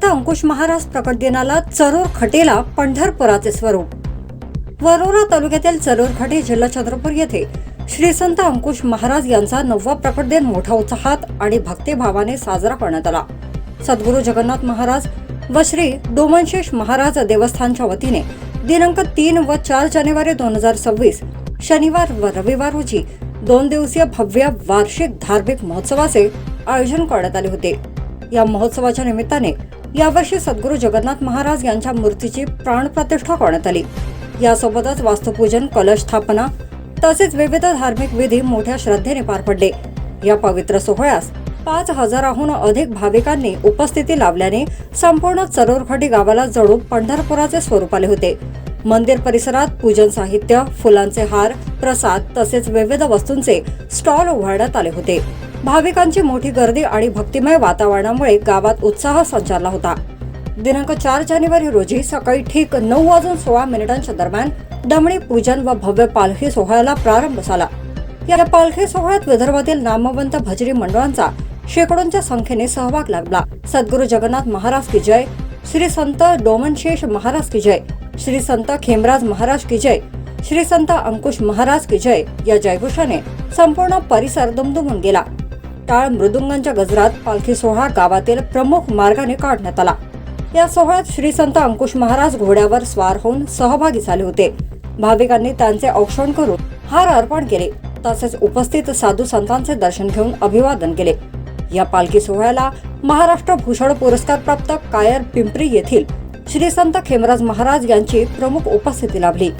संत अंकुश महाराज प्रकट दिनाला चरोर खटेला पंढरपुराचे स्वरूप. वरोरा तालुक्यातील चरोर खटे जिल्हा चंद्रपूर येथे श्री संत अंकुश महाराज यांचा नववा प्रकट दिन मोठ्या उत्साहात आणि भक्तिभावाने साजरा करण्यात आला. सद्गुरू जगन्नाथ महाराज व श्री डोमनशेष महाराज देवस्थानच्या वतीने दिनांक तीन व चार जानेवारी दोन हजार सव्वीस शनिवार व रविवार रोजी दोन दिवसीय भव्य वार्षिक धार्मिक महोत्सवाचे आयोजन करण्यात आले होते. या महोत्सवाच्या निमित्ताने यावर्षी सद्गुरू जगन्नाथ महाराज यांच्या मूर्तीची प्राणप्रतिष्ठा करण्यात आली. यासोबतच वास्तुपूजन कलश स्थापना तसेच विविध धार्मिक विधी मोठ्या श्रद्धेने पार पडले. या पवित्र सोहळ्यास पाच हजाराहून अधिक भाविकांनी उपस्थिती लावल्याने संपूर्ण चरोरखडी गावाला जणू पंढरपुराचे स्वरूप आले होते. मंदिर परिसरात पूजन साहित्य फुलांचे हार प्रसाद तसेच विविध वस्तूंचे स्टॉल उभारण्यात आले होते. भाविकांची मोठी गर्दी आणि भक्तिमय वातावरणामुळे गावात उत्साह संचारला होता. दिनांक चार जानेवारी रोजी सकाळी ठीक नऊ वाजून सोळा मिनिटांच्या दरम्यान दमणी पूजन व भव्य पालखी सोहळ्याला प्रारंभ झाला. या पालखी सोहळ्यात विदर्भातील नामवंत भजरी मंडळांचा शेकडोंच्या संख्येने सहभाग लाभला. सद्गुरू जगन्नाथ महाराज की जय श्री संत डोमनशेष महाराज की जय श्री संत खेमराज महाराज की जय श्री संत अंकुश महाराज की जय या जयघोषाने संपूर्ण परिसर दुमदुमून गेला. टाळ मृदुंगांच्या गजरात पालखी सोहळा गावातील प्रमुख मार्गाने काढण्यात आला. या सोहळ्यात श्री संत अंकुश महाराज घोड्यावर स्वार होऊन सहभागी झाले होते. भाविकांनी त्यांचे औक्षण करून हार अर्पण केले. तसेच उपस्थित साधू संतांचे दर्शन घेऊन अभिवादन केले. या पालखी सोहळ्याला महाराष्ट्र भूषण पुरस्कार प्राप्त कायर पिंपरी येथील श्री संत खेमराज महाराज यांची प्रमुख उपस्थिती लाभली.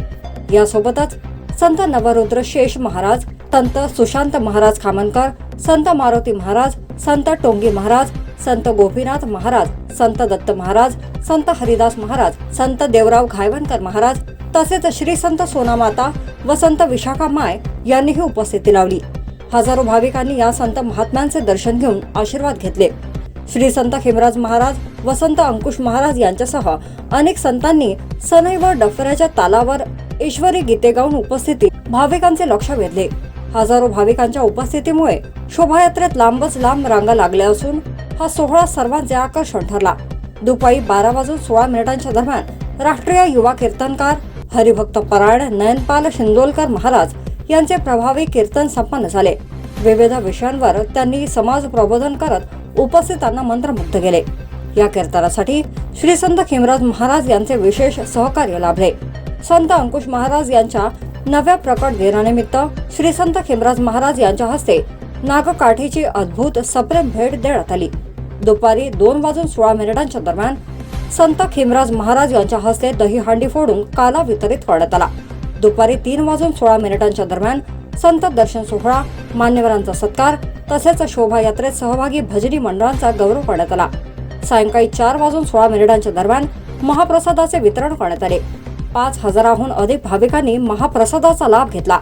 यासोबतच संत नवरुद्र शेष महाराज संत सुशांत महाराज खामनकर संत मारुती महाराज संत टोंगी महाराज संत गोपीनाथ महाराज संत दत्त महाराज संत हरिदास महाराज संत देवराव घायवणकर महाराज तसेच श्री संत सोनामाता व संत विशाखा माय यांनीही उपस्थिती लावली. हजारो भाविकांनी या संत महात्म्यांचे दर्शन घेऊन आशीर्वाद घेतले. श्री संत खेमराज महाराज व संत अंकुश महाराज यांच्यासह अनेक संतांनी सनई व डफऱ्याच्या तालावर ईश्वरी गीते गाऊन उपस्थिती भाविकांचे लक्ष वेधले. हजारो भाविकांच्या उपस्थितीमुळे शोभायात्रेत लांबच लांब रांगा लागल्या असून हा सोहळा सर्वांचे आकर्षण ठरला. दुपारी बारा वाजून सोळा मिनिटांच्या दरम्यान राष्ट्रीय युवा कीर्तनकार हरिभक्त परायण नयनपाल शिंदोलकर महाराज यांचे प्रभावी कीर्तन संपन्न झाले. विविध विषयांवर त्यांनी समाज प्रबोधन करत उपस्थितांना मंत्रमुग्ध केले. या कीर्तनासाठी श्री संत खिमराज महाराज यांचे विशेष सहकार्य लाभले. संत अंकुश महाराज यांच्या नव्या प्रकट दिनानिमित्त श्री संत खेमराज महाराज यांच्या हस्ते नागकाठीची अद्भुत सप्रेम भेट देण्यात आली. दुपारी दोन वाजून सोळा मिनिटांच्या दरम्यान संत खेमराज महाराज यांच्या हस्ते दहीहांडी फोडून काला वितरित करण्यात आला. दुपारी तीन वाजून सोळा मिनिटांच्या दरम्यान संत दर्शन सोहळा मान्यवरांचा सत्कार तसेच शोभायात्रेत सहभागी भजनी मंडळांचा गौरव करण्यात आला. सायंकाळी चार वाजून सोळा मिनिटांच्या दरम्यान महाप्रसादाचे वितरण करण्यात आले. पाच हजाराहून अधिक भाविकांनी महाप्रसादाचा लाभ घेतला.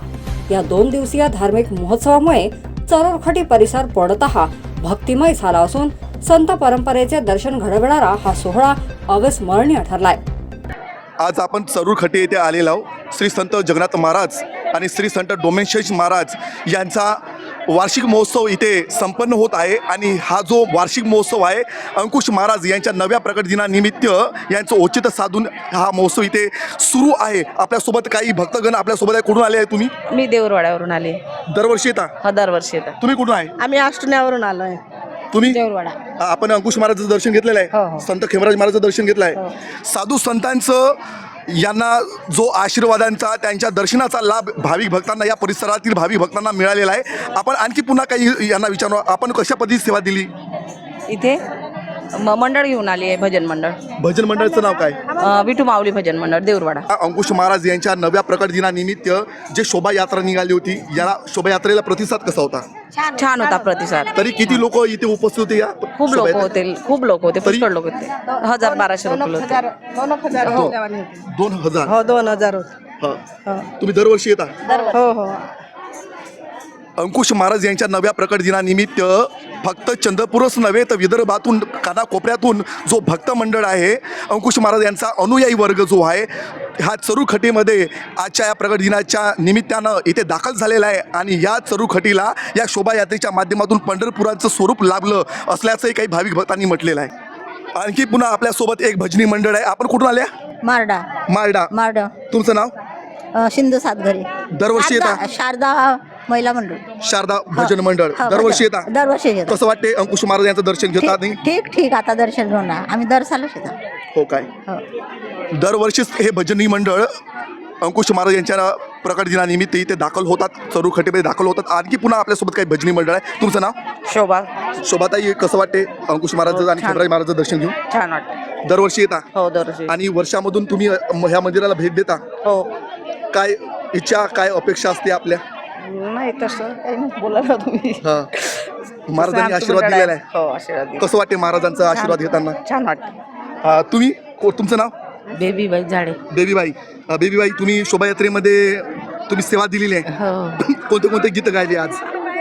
या दोन दिवसीय धार्मिक महोत्सवामुळे चरोरखटी परिसर पूर्णतः भक्तिमय झाला असून संत परंपरेचे दर्शन घडविणारा हा सोहळा अविस्मरणीय ठरलाय. आज आपण चरुरखटी येथे आलेलो आहोत. श्री संत जगन्नाथ महाराज आणि श्री संत डोमेशेष महाराज यांचा वार्षिक महोत्सव इथे संपन्न होत आहे आणि हा जो वार्षिक महोत्सव आहे अंकुश महाराज यांच्या नव्या प्रकट दिनानिमित्त यांचं औचित्य साधून हा महोत्सव इथे सुरू आहे. आपल्यासोबत काही भक्तगण आपल्यासोबत आहे. कुठून आले आहे तुम्ही? मी देऊरवाड्यावरून आले. दरवर्षी येता? हा दरवर्षी येतात तुम्ही कुठून आहे? आम्ही अष्टण्यावरून आलोय तुम्ही? देऊरवाडा. आपण अंकुश महाराजाचं दर्शन घेतलेलं हो, आहे. हो. संत खेमराज महाराजाचं दर्शन घेतलं आहे. साधू संतांचं यांना जो आशीर्वादांचा त्यांच्या दर्शनाचा लाभ भाविक भक्तांना या परिसरातील भाविक भक्तांना मिळालेला आहे. आपण आणखी पुन्हा काही यांना विचारू. आपण कशा पद्धती सेवा दिली? इथे म मंडळ घेऊन आली आहे भजन मंडळ. भजन मंडळाचं नाव काय? अं, विठू माऊली भजन मंडळ देऊरवाडा. अंकुश महाराज यांच्या नव्या प्रकट दिनानिमित्त जे शोभायात्रा निघाली होती या शोभायात्रेला प्रतिसाद कसा होता? छान होता. प्रतिसाद. तरी किती लोक इथे उपस्थित होते या खूप लोक शोभायात्रेत? होते खूप लोक होते तरी- पुष्कळ लोक होते. हजार बाराशे लोक होते. दोन हजार हो. दोन हजार. हो दोन हजार होते. हो. तुम्ही दरवर्षी येता? हो हो. अंकुश महाराज यांच्या नव्या प्रकट दिनानिमित्त फक्त चंद्रपूरच नव्हे तर विदर्भातून कानाकोपऱ्यातून जो भक्त मंडळ आहे अंकुश महाराज यांचा अनुयायी वर्ग जो आहे ह्या चरुखटीमध्ये आजच्या या प्रकट दिनाच्या निमित्तानं इथे दाखल झालेला आहे आणि या चरुखटीला या शोभायात्रेच्या माध्यमातून पंढरपुराचं स्वरूप लाभलं असल्याचंही काही भाविक भक्तांनी म्हटलेलं आहे. आणखी पुन्हा आपल्यासोबत एक भजनी मंडळ आहे. आपण कुठून आल्या? मारडा. मालडा मारडा. तुमचं नाव? सिंधू सातघरे. दरवर्षी शारदा महिला मंडळ. शारदा भजन मंडळ. हो, दरवर्षी. येता? दरवर्षी येतात कसं वाटते अंकुश महाराज यांचं दर्शन घेता नाही ठीक ठीक ठीक. आता दर्शन घेऊन आम्ही दर सालच येतो. हो काय? हो. दरवर्षीच हे भजनी मंडळ अंकुश महाराज यांच्या प्रकट दिनानिमित्त इथे दाखल होतात. चरू खटेमध्ये दाखल होतात. आणखी पुन्हा आपल्यासोबत काही भजनी मंडळ आहे. तुमचं नाव? शोभा. शोभाताई कसं वाटते अंकुश महाराज आणि छान. खंडराज महाराजचं दर्शन घेऊन? छान वाटतं दरवर्षी येता? हो दरवर्षी आणि वर्षामधून तुम्ही अ, म- ह्या मंदिराला भेट देता? हो. काय इच्छा काय अपेक्षा असते आपल्या? नाही तसं काही नाही बोलायला तुम्ही. हा. महाराजांनी आशीर्वाद दिलेला आहे. हो आशीर्वाद दिला. कसं वाटते महाराजांचा आशीर्वाद घेताना? छान वाटतं हा, तुम्ही? को- तुमचं नाव? बेबी बाई झाडे बेबीबाई. अ, बेबीबाई तुम्ही शोभायात्रेमध्ये तुम्ही सेवा दिलेली आहे. हो. कोणते कोणते गीत गायले आज?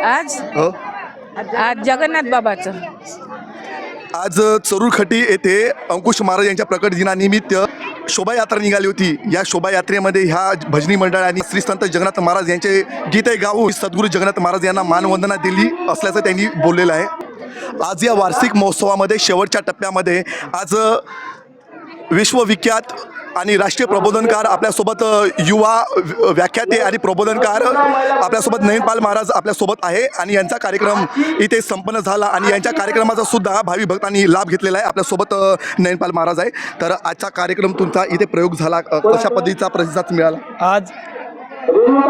आज? हो. आज जगन्नाथ बाबाचं. आज चरूरखटी येथे अंकुश महाराज यांच्या प्रकट दिनानिमित्त शोभायात्रा निघाली होती. या शोभायात्रेमध्ये ह्या भजनी मंडळ आणि श्री संत जगन्नाथ महाराज यांचे गीते गाऊन सद्गुरू जगन्नाथ महाराज यांना मानवंदना दिली असल्याचं त्यांनी बोललेलं आहे. आज या वार्षिक महोत्सवामध्ये शेवटच्या टप्प्यामध्ये आज विश्वविख्यात आणि राष्ट्रीय प्रबोधनकार आपल्यासोबत युवा व्याख्याते आणि प्रबोधनकार आपल्यासोबत नयनपाल महाराज आपल्यासोबत आहे आणि यांचा कार्यक्रम इथे संपन्न झाला आणि यांच्या कार्यक्रमाचा सुद्धा भावी भक्तांनी लाभ घेतलेला आहे. आपल्यासोबत नयनपाल महाराज आहे. तर आजचा कार्यक्रम तुमचा इथे प्रयोग झाला. कशा पद्धतीचा प्रतिसाद मिळाला? आज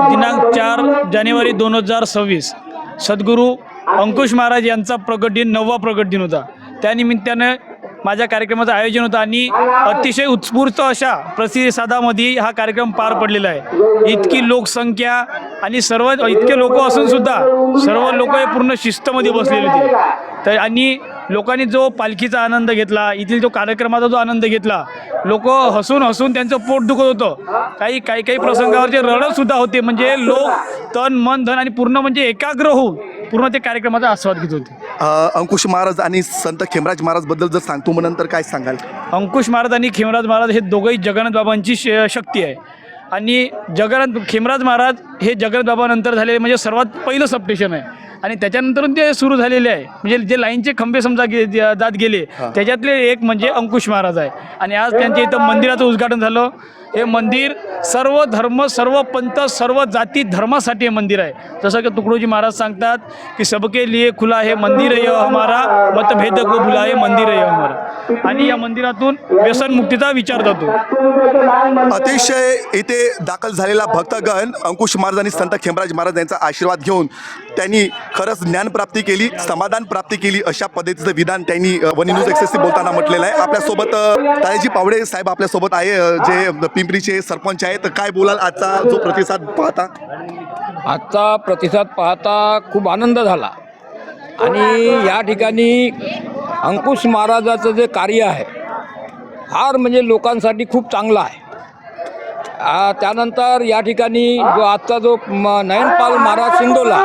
दिनांक चार जानेवारी दोन हजार सव्वीस सद्गुरू अंकुश महाराज यांचा प्रगट दिन नववा प्रगट दिन होता. त्यानिमित्तानं माझ्या कार्यक्रमाचं आयोजन होतं आणि अतिशय उत्स्फूर्त अशा प्रतिसादामध्ये हा कार्यक्रम पार पडलेला आहे. इतकी लोकसंख्या आणि सर्व इतके लोक असून सुद्धा सर्व लोक हे पूर्ण शिस्तमध्ये बसलेले होते. तर आणि लोकांनी जो पालखीचा आनंद घेतला येथील जो कार्यक्रमाचा जो आनंद घेतला लोक हसून हसून त्यांचं पोट दुखत होतं. काही काही काही प्रसंगावरचे रडतसुद्धा होते. म्हणजे लोक तन मन धन आणि पूर्ण म्हणजे एकाग्र होऊन पूर्ण ते कार्यक्रमाचा आस्वाद घेत होते. अंकुश महाराज आणि संत खेमराज महाराजबद्दल जर सांगतो मग नंतर काय सांगाल? अंकुश महाराज आणि खेमराज महाराज हे दोघंही जगन्नाथ बाबांची श शक्ती आहे. आणि जगन्नाथ खेमराज महाराज हे जगन्नाथ बाबानंतर झालेले म्हणजे सर्वात पहिलं सबस्टेशन आहे. आणि त्याच्यानंतरून ते सुरू झालेले आहे. म्हणजे जे लाईनचे खंबे समजा गे ज- जात गेले त्याच्यातले एक म्हणजे अंकुश महाराज आहे. आणि आज त्यांच्या इथं मंदिराचं उद्घाटन झालं. हे मंदिर सर्व धर्म सर्व पंथ सर्व जाती धर्मासाठी हे मंदिर आहे. जसं की तुकडोजी महाराज सांगतात की सबके लिए खुला हे मंदिर आहे हमारा मतभेद को भुला हे मंदिर आहे हमारा. आणि या मंदिरातून व्यसनमुक्तीचा विचार जातो. अतिशय इथे दाखल झालेला भक्तगण अंकुश महाराज आणि संत खेमराज महाराज यांचा आशीर्वाद घेऊन त्यांनी खरंच ज्ञानप्राप्ती केली समाधान प्राप्ती केली अशा पद्धतीचं विधान त्यांनी वनी न्यूज एक्सेसशी बोलताना म्हटलेलं आहे. आपल्यासोबत तायाजी पावडे साहेब आपल्यासोबत आहे जे पिंपरीचे सरपंच आहेत. तर काय बोलाल आजचा जो प्रतिसाद पाहता? आजचा प्रतिसाद पाहता खूप आनंद झाला. आणि या ठिकाणी अंकुश महाराजाचं जे कार्य आहे फार म्हणजे लोकांसाठी खूप चांगलं आहे. त्यानंतर या ठिकाणी जो आजचा जो म- नयनपाल महाराज शिंदोला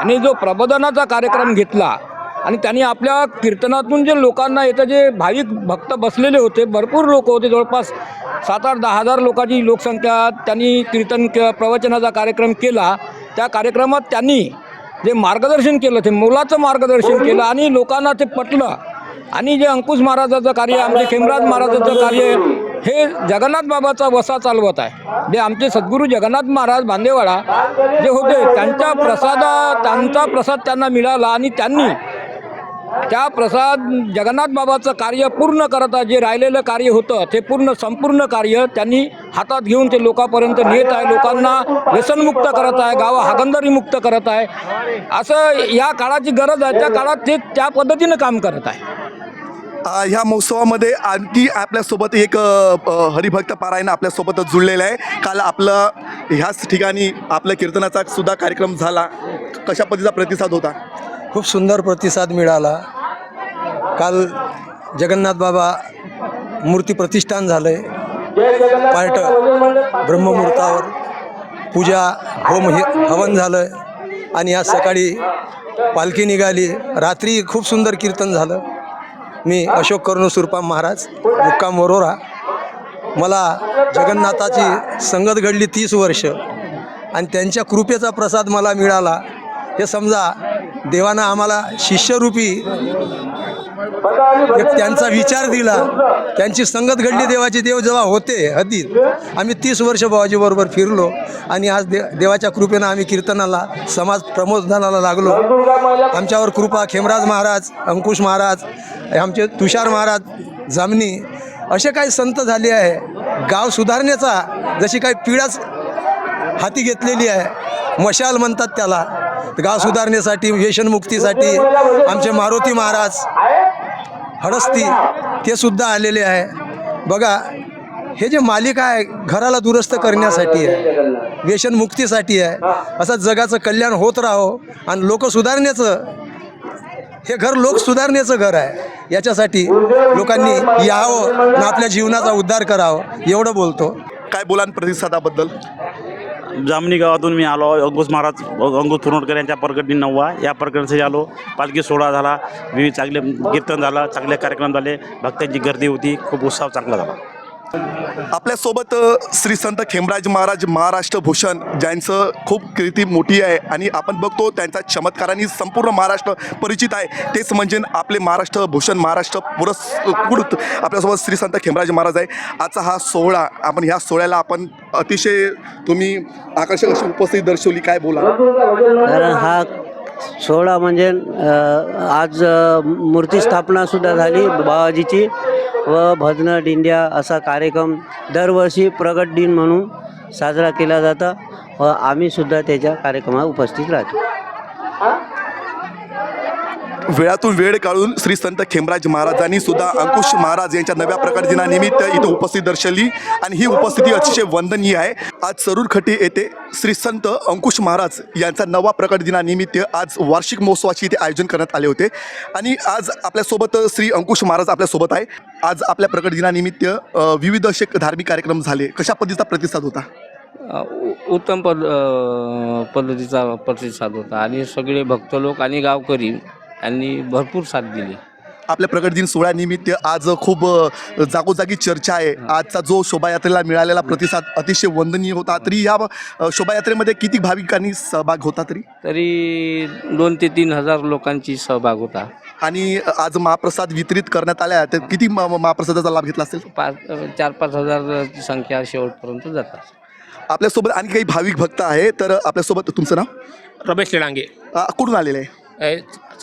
आणि जो प्रबोधनाचा कार्यक्रम घेतला आणि त्यांनी आपल्या कीर्तनातून जे लोकांना इथं जे भाविक भक्त बसलेले होते भरपूर लोक होते जवळपास सात आठ दहा हजार लोकांची लोकसंख्या त्यांनी कीर्तन क प्रवचनाचा कार्यक्रम केला. त्या कार्यक्रमात त्यांनी जे मार्गदर्शन केलं ते मोलाचं मार्गदर्शन केलं आणि लोकांना ते पटलं. आणि जे अंकुश महाराजाचं कार्य आमचे खेमराज महाराजाचं कार्य हे जगन्नाथ बाबाचा वसा चालवत आहे. जे आमचे सद्गुरू जगन्नाथ महाराज बांदेवाडा जे होते त्यांच्या प्रसादा त्यांचा प्रसाद त्यांना मिळाला आणि त्यांनी त्या प्रसाद जगन्नाथ बाबाचं कार्य पूर्ण करत आहे जे राहिलेलं कार्य होतं ते पूर्ण संपूर्ण कार्य त्यांनी हातात घेऊन ते लोकांपर्यंत नेत आहे. लोकांना व्यसनमुक्त करत आहे गाव हागंदरी मुक्त करत आहे. असं या काळाची गरज आहे. त्या काळात ते त्या पद्धतीनं काम करत आहे. ह्या महोत्सवामध्ये आणखी आपल्यासोबत एक हरिभक्त पारायण आपल्यासोबत जुळलेलं आहे. काल आपलं ह्याच ठिकाणी आपल्या कीर्तनाचा सुद्धा कार्यक्रम झाला. कशा पद्धतीचा प्रतिसाद होता? खूप सुंदर प्रतिसाद मिळाला. काल जगन्नाथ बाबा मूर्ती प्रतिष्ठान झालं आहे पार्ट ब्रह्ममुहूर्तावर पूजा होम हे हवन झालं आणि आज सकाळी पालखी निघाली. रात्री खूप सुंदर कीर्तन झालं. मी अशोक कर्ण सुरपाम महाराज मुक्काम वरोरा. मला जगन्नाथाची संगत घडली तीस वर्ष. आणि त्यांच्या कृपेचा प्रसाद मला मिळाला. हे समजा देवानं आम्हाला शिष्यरूपी एक त्यांचा विचार दिला. त्यांची संगत घडली देवाचे देव जेव्हा होते हद्दीत आम्ही तीस वर्ष बाबाजीबरोबर फिरलो आणि आज दे देवाच्या कृपेनं आम्ही कीर्तनाला समाज प्रमोदनाला लागलो. आमच्यावर कृपा खेमराज महाराज अंकुश महाराज आमचे तुषार महाराज जामनी असे काही संत झाले आहे. गाव सुधारण्याचा जशी काही पिढाच हाती घेतलेली आहे. मशाल म्हणतात त्याला. गाव सुधारण्यासाठी व्यसनमुक्तीसाठी आमचे मारुती महाराज हडस्ती ते सुद्धा आलेले आहे. बघा हे जे मालिका आहे घराला दुरुस्त करण्यासाठी आहे व्यसनमुक्तीसाठी आहे. असं जगाचं कल्याण होत राहो आणि लोक सुधारण्याचं हे घर लोक सुधारण्याचं घर आहे. याच्यासाठी लोकांनी यावं आणि आपल्या जीवनाचा उद्धार करावं एवढं बोलतो. काय बोलान प्रतिसादाबद्दल? जामणी गावातून मी आलो. अंकुश महाराज अंकुश पुरवडकर यांच्या प्रकटनी नववा. या प्रकरणासाठी आलो. पालखी सोहळा झाला. विविध चांगले कीर्तन झालं. चांगले कार्यक्रम झाले. भक्तांची गर्दी होती. खूप उत्साह चांगला झाला. आपल्यासोबत श्री संत खेमराज महाराज महाराष्ट्र भूषण ज्यांचं खूप कीर्ती मोठी आहे आणि आपण बघतो त्यांचा चमत्कारांनी संपूर्ण महाराष्ट्र परिचित आहे. तेच म्हणजे आपले महाराष्ट्र भूषण महाराष्ट्र पुरस्कृत आपल्यासोबत श्री संत खेमराज महाराज आहे. आजचा हा सोहळा आपण ह्या सोहळ्याला आपण अतिशय तुम्ही आकर्षक अशी उपस्थिती दर्शवली. काय बोला हा सोहळा म्हणजे आज मूर्ती स्थापनासुद्धा झाली बाबाजीची व भजनं दिंड्या असा कार्यक्रम दरवर्षी प्रगट दिन म्हणून साजरा केला जातो व आम्हीसुद्धा त्याच्या कार्यक्रमात उपस्थित राहतो. वेळातून वेळ काढून श्री संत खेमराज महाराजांनी सुद्धा अंकुश महाराज यांच्या नव्या प्रकट दिनानिमित्त इथं उपस्थिती दर्शवली आणि ही उपस्थिती अतिशय वंदनीय आहे. आज सरूर खटी येथे श्री संत अंकुश महाराज यांचा नवा प्रकट दिनानिमित्त आज वार्षिक महोत्सवाचे इथे आयोजन करण्यात आले होते. आणि आज आपल्यासोबत श्री अंकुश महाराज आपल्यासोबत आहे. आज आपल्या प्रकट दिनानिमित्त विविध असे धार्मिक कार्यक्रम झाले. कशा पद्धतीचा प्रतिसाद होता? उत्तम पद पद्धतीचा प्रतिसाद होता. आणि सगळे भक्त लोक आणि गावकरी यांनी भरपूर साथ दिली. आपल्या प्रकट दिन सोहळ्यानिमित्त आज खूप अ, जागोजागी चर्चा आहे. आजचा जो शोभायात्रेला मिळालेला प्रतिसाद अतिशय वंदनीय होता. तरी या अ, शोभायात्रेमध्ये किती भाविकांनी सहभाग होता तरी? तरी दोन ते तीन हजार लोकांची सहभाग होता. आणि आज महाप्रसाद वितरित करण्यात आल्या तर किती म- म- महाप्रसादाचा लाभ घेतला असेल? पाच चार पाच हजारची संख्या शेवटपर्यंत जातात. आपल्यासोबत आणखी काही भाविक भक्त आहे तर आपल्यासोबत तुमचं नाव? रमेश लेडांगे अ, कुठून आलेलं? आहे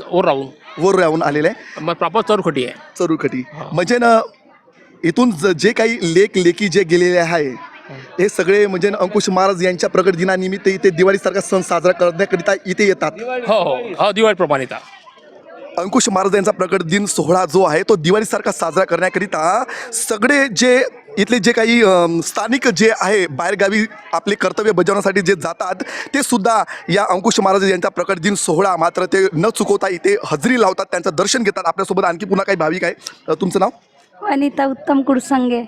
ओर राहून वर राहून आलेलं आहे. मग प्रॉपर चौरखोटी आहे. चरुखटी. म्हणजे ना इथून ज- जे काही लेख लेखी जे गेलेले आहे हे सगळे म्हणजे ना अंकुश महाराज यांच्या प्रकट दिनानिमित्त इथे दिवाळीसारखा सण साजरा करण्याकरिता इथे येतात. हो हो. हो दिवाळी प्रमाणित अंकुश महाराज यांचा प्रकट दिन सोहळा जो आहे तो दिवाळीसारखा साजरा करण्याकरिता सगळे जे इथले जे काही स्थानिक जे आहे बाहेरगावी आपले कर्तव्य बजावण्यासाठी जे जातात ते सुद्धा या अंकुश महाराज यांचा प्रकट दिन सोहळा मात्र ते न चुकवता इथे हजेरी लावतात त्यांचं दर्शन घेतात. आपल्यासोबत आणखी पुन्हा काही भाविक आहे. तुमचं नाव? अनिता उत्तम कुडसंगे.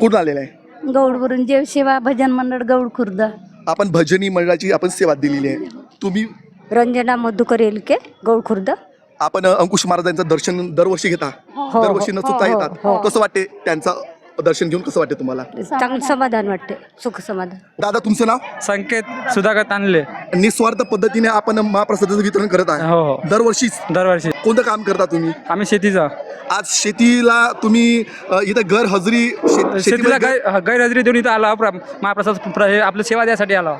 कुठून आलेलं आहे? गौडवरून जेवसेवा भजन मंडळ गौड खुर्द. आपण भजनी मंडळाची आपण सेवा दिलेली आहे. तुम्ही? रंजना मधुकर येलके गौड खुर्द. आपण अंकुश महाराजांचं दर्शन दरवर्षी घेता हो, दरवर्षी न हो, चुकता हो, येतात हो. कसं वाटते त्यांचं दर्शन घेऊन कसं वाटते तुम्हाला? चांगलं समाधान वाटते सुख समाधान. दादा तुमचं नाव? संकेत सुधाकर तानले. निस्वार्थ पद्धतीने आपण महाप्रसादाचं वितरण करत आहे. हो हो. दरवर्षीच दरवर्षी. कोणतं काम करता तुम्ही? आम्ही शेतीचा. आज शेतीला तुम्ही अ, इथं घर हजरी शेतीला गैर गैरहजेरी देऊन इथं आला प्र- महाप्रसाद प्र- हे आपलं सेवा द्यासाठी आला.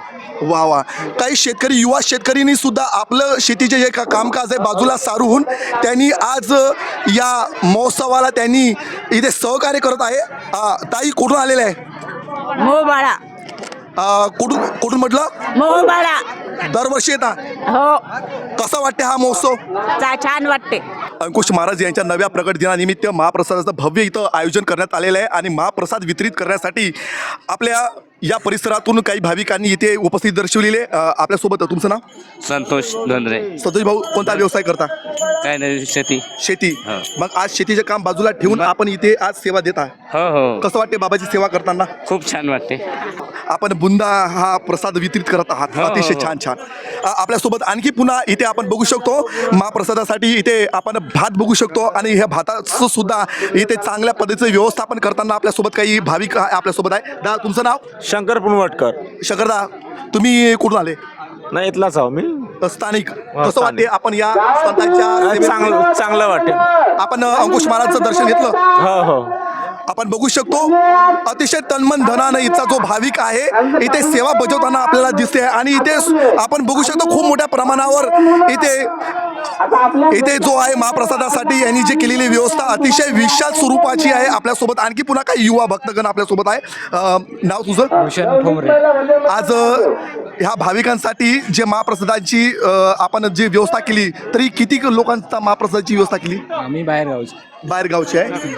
वा वा. काही शेतकरी युवा शेतकऱ्यांनी सुद्धा आपलं शेतीचे जे का कामकाज आहे बाजूला सारून त्यांनी आज या महोत्सवाला त्यांनी इथे सहकार्य करत आहे. ताई कुठून आलेले आहे? मोह बाळा अ, कुठून कुठून म्हटलं? मोह बाळा दरवर्षी येता? हो. कसा वाटते हा महोत्सव? छान वाटते. अंकुश महाराज यांच्या नव्या प्रकट दिनानिमित्त महाप्रसादाचं भव्य इथं आयोजन करण्यात आलेलं आहे आणि महाप्रसाद वितरित करण्यासाठी आपल्या या परिसरातून काही भाविकांनी इथे उपस्थित दर्शवलेले आपल्यासोबत तुमचं नाव? संतोष धोंद्रे. सतोष भाऊ कोणता व्यवसाय करता? काय नाही शेती. शेती. हा. मग आज शेतीचे काम बाजूला ठेवून आपण इथे आज सेवा देत हो हो. कसं वाटते बाबाची सेवा करताना? खूप छान वाटते. आपण बुंदा हा प्रसाद वितरित करत आहात. हो, हो, अतिशय हो. छान छान. अ, आपल्यासोबत आणखी पुन्हा इथे आपण बघू शकतो महाप्रसादासाठी इथे आपण भात बघू शकतो आणि ह्या भाताचं सुद्धा इथे चांगल्या पद्धतीचं व्यवस्थापन करताना आपल्यासोबत काही भाविक आहे- आपल्यासोबत आहे. दा तुमचं नाव? शंकर पुणवटकर शकरदा तुम्ही कुठून आले? नाही इथलाच आहो मी. स्थानिक. कसं वाटते आपण या संतांच्या सेवेत- चांगलं वाटेल. आपण अंकुश महाराजचं दर्शन घेतलं? हो हो. आपण बघू शकतो अतिशय तन्मन धनानं इथचा जो भाविक आहे इथे सेवा बजावताना आपल्याला दिसते आणि इथे आपण बघू शकतो खूप मोठ्या प्रमाणावर इथे इथे जो आहे महाप्रसादासाठी यांनी जे केलेली व्यवस्था अतिशय विशाल स्वरूपाची आहे आपल्यासोबत. आणखी पुन्हा काही युवा भक्तगण आपल्यासोबत आहे. नाव तुझं? ठोंबरे. आज ह्या भाविकांसाठी जे महाप्रसादाची आपण जी व्यवस्था केली तरी किती लोकांचा महाप्रसादाची व्यवस्था केली? आम्ही बाहेर गावचे बाहेर गावची आहे.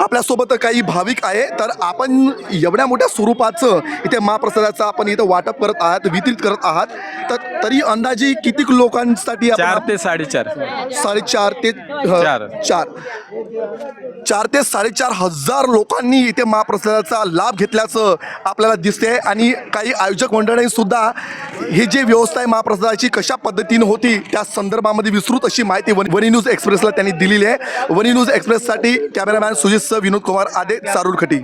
आपल्यासोबत काही भाविक आहे तर आपण एवढ्या मोठ्या स्वरूपाचं इथे महाप्रसादाचं आपण इथं वाटप करत आहात वितरित करत आहात. तर तरी अंदाजे किती लोकांसाठी आपण चार ते साडेचार. साडेचार ते चार. चार. चार ते साडेचार हजार लोकांनी इथे महाप्रसादाचा लाभ घेतल्याचं आपल्याला दिसते आणि काही आयोजक मंडळी सुद्धा ही जी व्यवस्था आहे महाप्रसादाची कशा पद्धतीने होती त्या संदर्भामध्ये विस्तृत अशी माहिती वन वनी न्यूज एक्सप्रेसला त्यांनी दिलेली आहे. वनी न्यूज एक्सप्रेससाठी कॅमेरामॅन सुजित सर विनोद कुमार आदे चारुरखटी